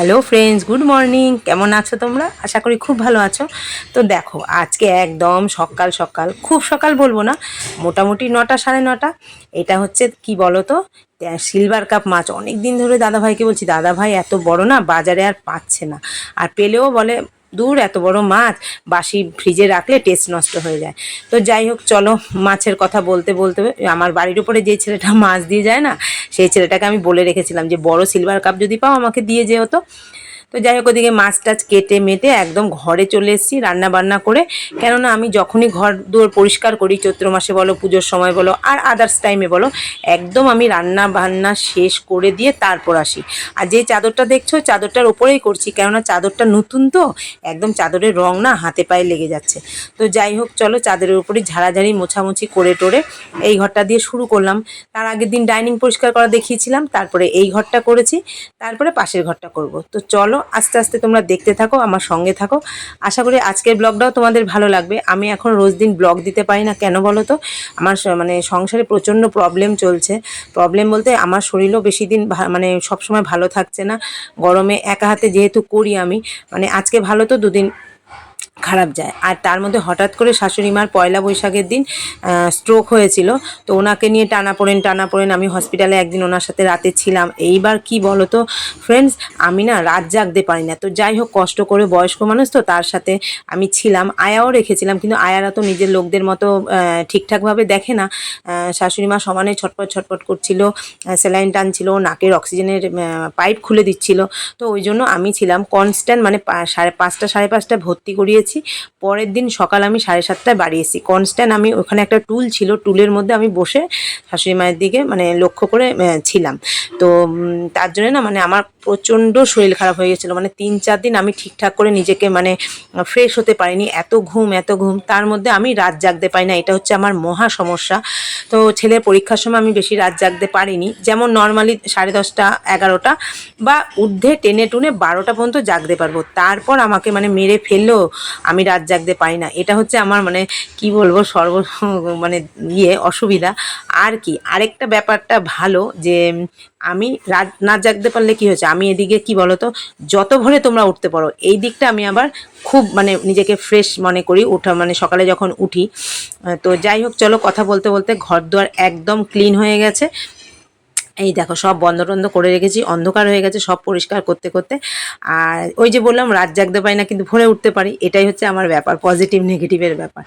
Hello friends good morning কেমন আছো তোমরা? আশা করি খুব ভালো আছো। তো দেখো, আজকে একদম সকাল সকাল, খুব সকাল বলব না, মোটামুটি নটা, সাড়ে নটা। এটা হচ্ছে কি বলো তো সিলভার কাপ মাছ। অনেক দিন ধরে দাদাভাইকে বলছি, দাদাভাই, এত বড় না, বাজারে আর পাচ্ছে না। আর পেলেও বলে দূর, এত বড় মাছ, বাসি ফ্রিজে রাখলে টেস্ট নষ্ট হয়ে যায়। তো যাই হোক, চলো মাছের কথা বলতে বলতে, আমার বাড়ির উপরে যে ছেলেটা মাছ দিয়ে যায় না, সেই ছেলেটাকে আমি বলে রেখেছিলাম যে, বড় সিলভার কাপ যদি পাও আমাকে দিয়ে যেও তো। তো যাই হোক, ওদিকে মাছ টাছ কেটে মেটে একদম ঘরে চলে এসেছি রান্না বান্না করে। কেননা আমি যখনই ঘর দুয়ার পরিষ্কার করি, চৈত্র মাসে বলো, পুজোর সময় বলো, আর আদার্স টাইমে বলো, একদম আমি রান্না বান্না শেষ করে দিয়ে তারপর আসি। আর যে চাদরটা দেখছ, চাদরটার ওপরেই করছি, কেননা চাদরটা নতুন তো, একদম চাদরের রং না হাতে পায়ে লেগে যাচ্ছে। তো যাই হোক, চলো চাদরের উপরে ঝাড়াঝাড়ি, মোছামুছি করে টোরে এই ঘরটা দিয়ে শুরু করলাম। তার আগের দিন ডাইনিং পরিষ্কার করা দেখিয়েছিলাম, তারপরে এই ঘরটা করেছি, তারপরে পাশের ঘরটা করব। তো চলো আস্তে আস্তে তোমরা দেখতে থাকো, আমার সঙ্গে থাকো। আশা করি আজকের ব্লগটাও তোমাদের ভালো লাগবে। আমি এখন রোজ দিন ব্লগ দিতে পারি না, কেন বলো তো? আমার মানে সংসারে প্রচণ্ড প্রবলেম চলছে। প্রবলেম বলতে আমার শরীরও বেশি দিন মানে সবসময় ভালো থাকছে না। গরমে একা হাতে যেহেতু করি আমি মানে আজকে ভালো তো দুদিন খারাপ যায়। আর তার মধ্যে হঠাৎ করে শাশুড়ি মার পয়লা বৈশাখের দিন স্ট্রোক হয়েছিল। তো ওনাকে নিয়ে টানা পড়েন টানা পড়েন। আমি হসপিটালে একদিন ওনার সাথে রাতে ছিলাম। এইবার কি বলো তো ফ্রেন্ডস আমি না রাত জাগতে পারি না। তো যাই হোক, কষ্ট করে বয়স্ক মানুষ তো, তার সাথে আমি ছিলাম। আয়াও রেখেছিলাম, কিন্তু আয়ারা তো নিজের লোকদের মতো ঠিকঠাকভাবে দেখে না। শাশুড়ি মা সমানে ছটপট ছটপট করছিল স্যালাইন টানছিল, নাকের অক্সিজেনের পাইপ খুলে দিচ্ছিল। তো ওই জন্য আমি ছিলাম কনস্ট্যান্ট মানে সাড়ে পাঁচটা, সাড়ে পাঁচটায় ভর্তি করিয়েছি। পরের দিন সকাল আমি সাড়ে সাতটায় বাড়ি এসেছি। কনস্ট্যান্ট আমি ওখানে একটা টুল ছিল টুলের মধ্যে আমি বসে শাশুড়ি মায়ের দিকে মানে লক্ষ্য করে ছিলাম। তো তার জন্য না মানে আমার প্রচণ্ড শরীর খারাপ হয়ে গেছিল। মানে তিন চার দিন আমি ঠিকঠাক করে নিজেকে মানে ফ্রেশ হতে পারিনি। এত ঘুম এত ঘুম। তার মধ্যে আমি রাত জাগতে পারি না। এটা হচ্ছে আমার মহা সমস্যা। তো ছেলের পরীক্ষার সময় আমি বেশি রাত জাগতে পারিনি। যেমন নর্মালি সাড়ে দশটা, এগারোটা বা ঊর্ধ্বে টেনে টুনে বারোটা পর্যন্ত জাগতে পারব। তারপর আমাকে মানে মেরে ফেললেও আমি রাত জাগতে পারি না। এটা হচ্ছে আমার মানে কি বলব, সর্ব মানে ইয়ে অসুবিধা। আর কি, আরেকটা ব্যাপারটা ভালো যে, আমি রাত না জাগতে পারলে কি হয়েছে? আমি এদিকে কি বলতো, যত ভোরে তোমরা উঠতে পারো, এই দিকটা আমি আবার খুব মানে নিজেকে ফ্রেশ মনে করি ওঠা মানে সকালে যখন উঠি। তো যাই হোক, চলো কথা বলতে বলতে ঘর দুয়ার একদম ক্লিন হয়ে গেছে। এই দেখো, সব বন্ধ টন্ধ করে রেখেছি, অন্ধকার হয়ে গেছে, সব পরিষ্কার করতে করতে। আর ওই যে বললাম, রাত জাগতে পারি না, কিন্তু ভোরে উঠতে পারি, এটাই হচ্ছে আমার ব্যাপার পজিটিভ নেগেটিভের ব্যাপার।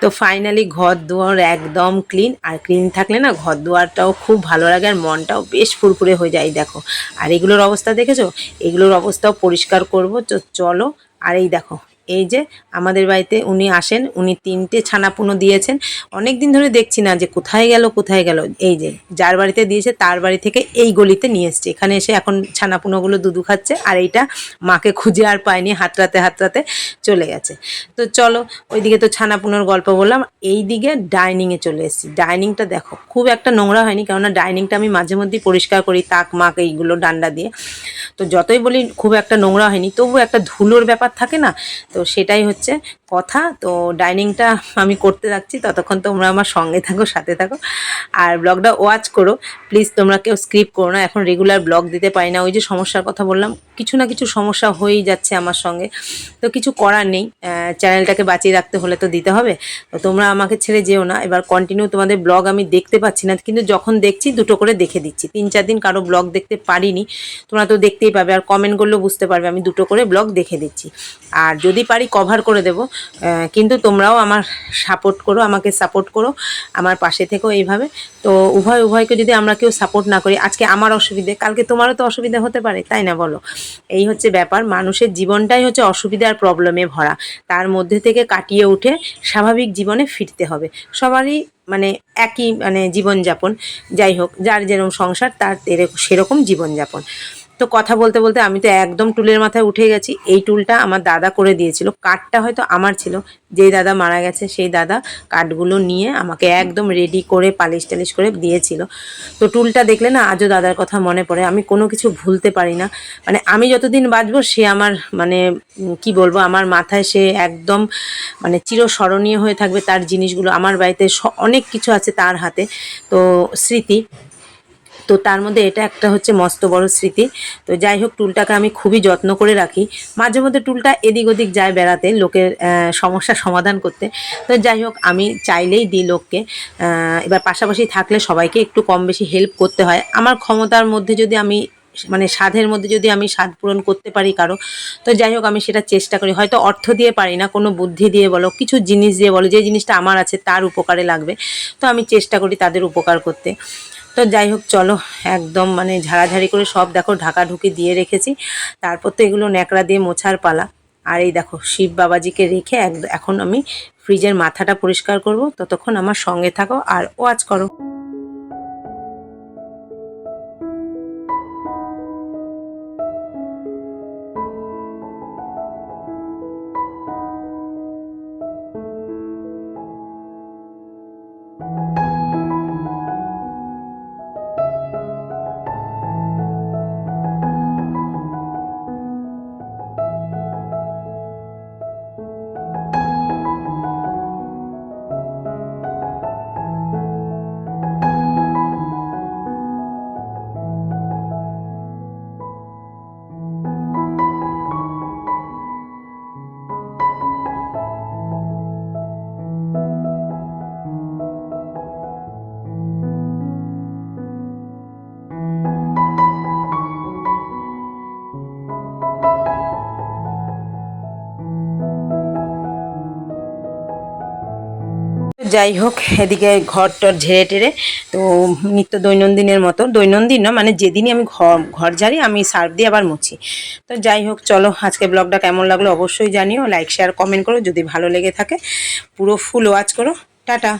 তো ফাইনালি ঘর দুয়ার একদম ক্লিন আর ক্লিন থাকলে না ঘর দুয়ারটাও খুব ভালো লাগে, আর মনটাও বেশ ফুরফুরে হয়ে যায়, দেখো। আর এগুলোর অবস্থা দেখেছ? এগুলোর অবস্থাও পরিষ্কার করব, তো চলো, আর এই দেখো এই যে আমাদের বাড়িতে উনি আসেন, উনি তিনটে ছানাপুনো দিয়েছেন। অনেক দিন ধরে দেখছি না যে কোথায় গেল কোথায় গেল। এই যে যার বাড়িতে দিয়েছে তার বাড়ি থেকে এই গলিতে নিয়ে এসছে। এখানে এসে এখন ছানাপুনোগুলো দুধু খাচ্ছে আর এইটা মাকে খুঁজে আর পায়নি হাতরাতে হাতরাতে চলে গেছে। তো চলো, ওইদিকে তো ছানাপুনোর গল্প বললাম। এই দিকে ডাইনিংয়ে চলে এসেছি। ডাইনিংটা দেখো, খুব একটা নোংরা হয়নি, কেননা ডাইনিংটা আমি মাঝে মধ্যেই পরিষ্কার করি, তাক, মাক এইগুলো ডান্ডা দিয়ে। তো যতই বলি খুব একটা নোংরা হয়নি তবু একটা ধুলোর ব্যাপার থাকে না তো সেটাই হচ্ছে কথা। তো ডাইনিংটা আমি করতে যাচ্ছি, ততক্ষণ তোমরা আমার সঙ্গে থাকো, সাথে থাকো। আর ব্লগটা ওয়াচ করো। প্লিজ তোমরা কেউ স্ক্রিপ্ট করো না। এখন রেগুলার ব্লগ দিতে পারি না। ওই যে সমস্যার কথা বললাম, কিছু না কিছু সমস্যা হয়েই যাচ্ছে আমার সঙ্গে। তো কিছু করার নেই। চ্যানেলটাকে বাঁচিয়ে রাখতে হলে তো দিতে হবে। তো তোমরা আমাকে ছেড়ে যেও না। এবার কন্টিনিউ তোমাদের ব্লগ আমি দেখতে পাচ্ছি না। কিন্তু যখন দেখছি, দুটো করে দেখে দিচ্ছি। তিন, চার দিন কারও ব্লগ দেখতে পারিনি, তোমরা তো দেখতেই পাবে। আর কমেন্ট করলেও বুঝতে পারবে, আমি দুটো করে ব্লগ দেখে দিচ্ছি। আর যদি পারি কভার করে দেবো। কিন্তু তোমরাও আমার সাপোর্ট করো, আমাকে সাপোর্ট করো, আমার পাশে থেকেও এইভাবে। তো উভয়, উভয়কে যদি আমরা কেউ সাপোর্ট না করি, আজকে আমার অসুবিধে, কালকে তোমারও তো অসুবিধা হতে পারে, তাই না বলো? এই হচ্ছে ব্যাপার, মানুষের জীবনটাই হচ্ছে অসুবিধা আর প্রবলেমে ভরা। তার মধ্যে থেকে কাটিয়ে উঠে স্বাভাবিক জীবনে ফিরতে হবে। সবারই মানে একই মানে জীবনযাপন। যাই হোক, যার যেরকম সংসার তার সেরকম জীবনযাপন। তো কথা বলতে বলতে আমি তো একদম টুলের মাথায় উঠে গেছি। এই টুলটা আমার দাদা করে দিয়েছিল। কাঠটা হয়তো আমার ছিল। যেই দাদা মারা গেছে, সেই দাদা কাঠগুলো নিয়ে আমাকে একদম রেডি করে পালিশ টালিশ করে দিয়েছিল। তো টুলটা দেখলে না আজও দাদার কথা মনে পড়ে। আমি কোনো কিছু ভুলতে পারি না। মানে আমি যতদিন বাঁচবো, সে আমার মানে কি বলব, আমার মাথায় সে একদম মানে চিরস্মরণীয় হয়ে থাকবে। তার জিনিসগুলো আমার বাড়িতে অনেক কিছু আছে তার হাতে। তো স্মৃতি তো তার মধ্যে এটা একটা হচ্ছে মস্ত বড় স্মৃতি। তো যাই হোক টুলটাকে আমি খুবই যত্ন করে রাখি। মাঝে মধ্যে টুলটা এদিক ওদিক যায় বেড়াতে লোকের আহ, সমস্যার সমাধান করতে। তো যাই হোক আমি চাইলেই দিই লোককে। এবার পাশাপাশি থাকলে সবাইকে একটু কম বেশি হেল্প করতে হয়। আমার ক্ষমতার মধ্যে যদি আমি মানে স্বাদের মধ্যে যদি আমি স্বাদ পূরণ করতে পারি কারও তো যাই হোক আমি সেটা চেষ্টা করি। হয়তো অর্থ দিয়ে পারি না কোনো বুদ্ধি দিয়ে বলো কিছু জিনিস দিয়ে বলো যে জিনিসটা আমার আছে তার উপকারে লাগবে। তো আমি চেষ্টা করি তাদের উপকার করতে। তো যাই হোক, চলো, একদম মানে ঝাড়াঝাড়ি করে সব দেখো ঢাকা ঢুকি দিয়ে রেখেছি। তারপর তো এগুলো ন্যাকড়া দিয়ে মোছার পালা। আর এই দেখো, শিব বাবাজিকে রেখে এখন আমি ফ্রিজের মাথাটা পরিষ্কার করব। ততক্ষণ আমার সঙ্গে থাকো আর ওয়াচ করো। যাই হোক এদিকে ঘর টর ঝেড়ে টেরে তো নিত্য দৈনন্দিনের মতো, দৈনন্দিন না মানে যেদিনই আমি ঘর ঘর ঝাড়ি, আমি সার্ফ দিয়ে আবার মুছি। তো যাই হোক চলো আজকে ব্লগটা কেমন লাগল অবশ্যই জানিও, লাইক শেয়ার কমেন্ট করো, যদি ভালো লেগে থাকে, পুরো ফুল ওয়াচ করো। টাটা।